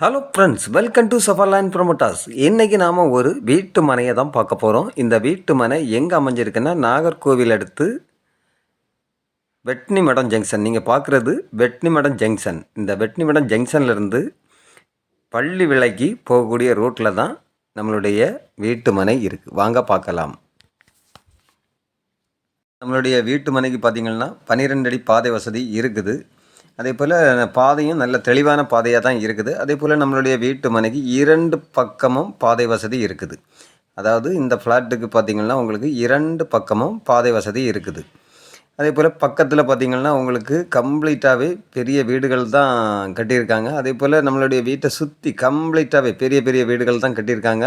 Hello friends welcome to Safarland promoters இன்றைக்கி நாம் ஒரு வீட்டு மனையை தான் பார்க்க போகிறோம் இந்த வீட்டு மனை எங்கே அமைஞ்சிருக்குன்னா நாகர்கோவில் அடுத்து வெட்னிமடம் ஜங்ஷன். நீங்கள் பார்க்குறது வெட்னிமடம் ஜங்ஷன். இந்த வெட்னிமடம் ஜங்ஷன்லேருந்து பள்ளி விலைக்கு போகக்கூடிய ரூட்டில் தான் நம்மளுடைய வீட்டு மனை இருக்குது வாங்க பார்க்கலாம். நம்மளுடைய வீட்டு மனைக்கு பார்த்திங்கன்னா பன்னிரெண்டு அடி பாதை வசதி இருக்குது. அதே போல் பாதையும் நல்ல தெளிவான பாதையாக தான் இருக்குது. அதே போல் நம்மளுடைய வீட்டு மனைக்கு இரண்டு பக்கமும் பாதை வசதி இருக்குது. அதாவது இந்த ஃப்ளாட்டுக்கு பார்த்திங்கன்னா உங்களுக்கு இரண்டு பக்கமும் பாதை வசதி இருக்குது. அதே போல் பக்கத்தில் பார்த்திங்கன்னா உங்களுக்கு கம்ப்ளீட்டாகவே பெரிய வீடுகள் தான் கட்டியிருக்காங்க. அதே போல் நம்மளுடைய வீட்டை சுற்றி கம்ப்ளீட்டாகவே பெரிய பெரிய வீடுகள் தான் கட்டியிருக்காங்க.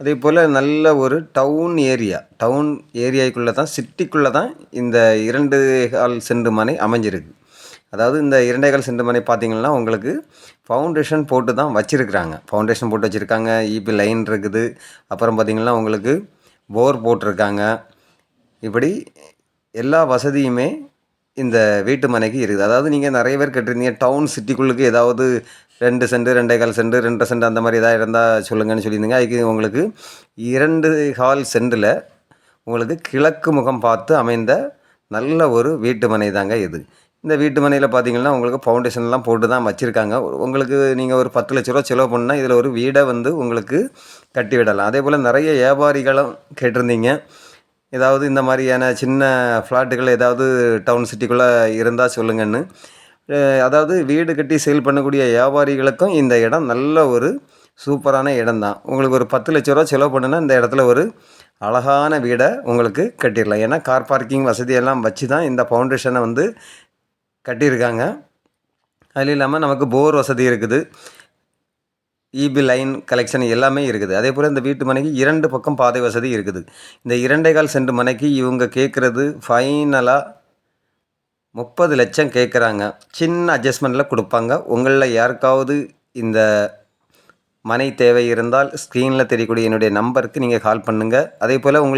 அதே போல் நல்ல ஒரு டவுன் ஏரியா டவுன் ஏரியாக்குள்ளே தான் சிட்டிக்குள்ளே தான் இந்த இரண்டு கால் செண்டு மனை அமைஞ்சிருக்கு. அதாவது இந்த இரண்டேகால் செண்டு மனை பார்த்திங்கன்னா உங்களுக்கு ஃபவுண்டேஷன் போட்டு தான் வச்சுருக்குறாங்க. ஃபவுண்டேஷன் போட்டு வச்சுருக்காங்க. இபி லைன் இருக்குது. அப்புறம் பார்த்திங்கன்னா உங்களுக்கு போர் போட்டிருக்காங்க. இப்படி எல்லா வசதியுமே இந்த வீட்டு மனைக்கு இருக்குது. அதாவது நீங்கள் நிறைய பேர் கேட்டிருந்தீங்க டவுன் சிட்டிக்குள்ளுக்கு ஏதாவது ரெண்டு சென்ட் ரெண்டே கால் சென்ட் ரெண்டு சென்ட் அந்த மாதிரி ஏதாவது இருந்தால் சொல்லுங்கன்னு சொல்லியிருந்தீங்க. அதுக்கு உங்களுக்கு இரண்டு ஹால் சென்டில் உங்களுக்கு கிழக்கு முகம் பார்த்து அமைந்த நல்ல ஒரு வீட்டு மனை தாங்க இது. இந்த வீட்டு மனையில் பார்த்தீங்கன்னா உங்களுக்கு ஃபவுண்டேஷன்லாம் போட்டு தான் வச்சுருக்காங்க. உங்களுக்கு நீங்கள் ஒரு பத்து லட்ச ரூபா செலவு பண்ணால் இதில் ஒரு வீடை வந்து உங்களுக்கு கட்டி விடலாம். அதே போல் நிறைய வியாபாரிகளும் கேட்டிருந்தீங்க. ஏதாவது இந்த மாதிரியான சின்ன ஃப்ளாட்டுகள் ஏதாவது டவுன் சிட்டிக்குள்ளே இருந்தால் சொல்லுங்கன்னு. அதாவது வீடு கட்டி சேல் பண்ணக்கூடிய வியாபாரிகளுக்கும் இந்த இடம் நல்ல ஒரு சூப்பரான இடம் தான் உங்களுக்கு ஒரு பத்து லட்ச ரூபா செலவு பண்ணுன்னா இந்த இடத்துல ஒரு அழகான வீடை உங்களுக்கு கட்டிடலாம். ஏன்னா கார் பார்க்கிங் வசதியெல்லாம் வச்சு தான் இந்த ஃபவுண்டேஷனை வந்து கட்டியிருக்காங்க. அது இல்லாமல் நமக்கு போர் வசதி இருக்குது. இபி லைன் கலெக்ஷன் எல்லாமே இருக்குது. அதே போல் இந்த வீட்டு மனைக்கு இரண்டு பக்கம் பாதை வசதி இருக்குது. இந்த இரண்டே கால் சென்ட் மனைக்கு இவங்க கேட்குறது ஃபைனலாக முப்பது லட்சம் கேட்குறாங்க சின்ன அட்ஜஸ்ட்மெண்ட்டில் கொடுப்பாங்க. உங்களில் யாருக்காவது இந்த மனை தேவை இருந்தால் ஸ்க்ரீனில் தெரியக்கூடிய என்னுடைய நம்பருக்கு நீங்கள் கால் பண்ணுங்கள் அதே போல் உங்களுக்கு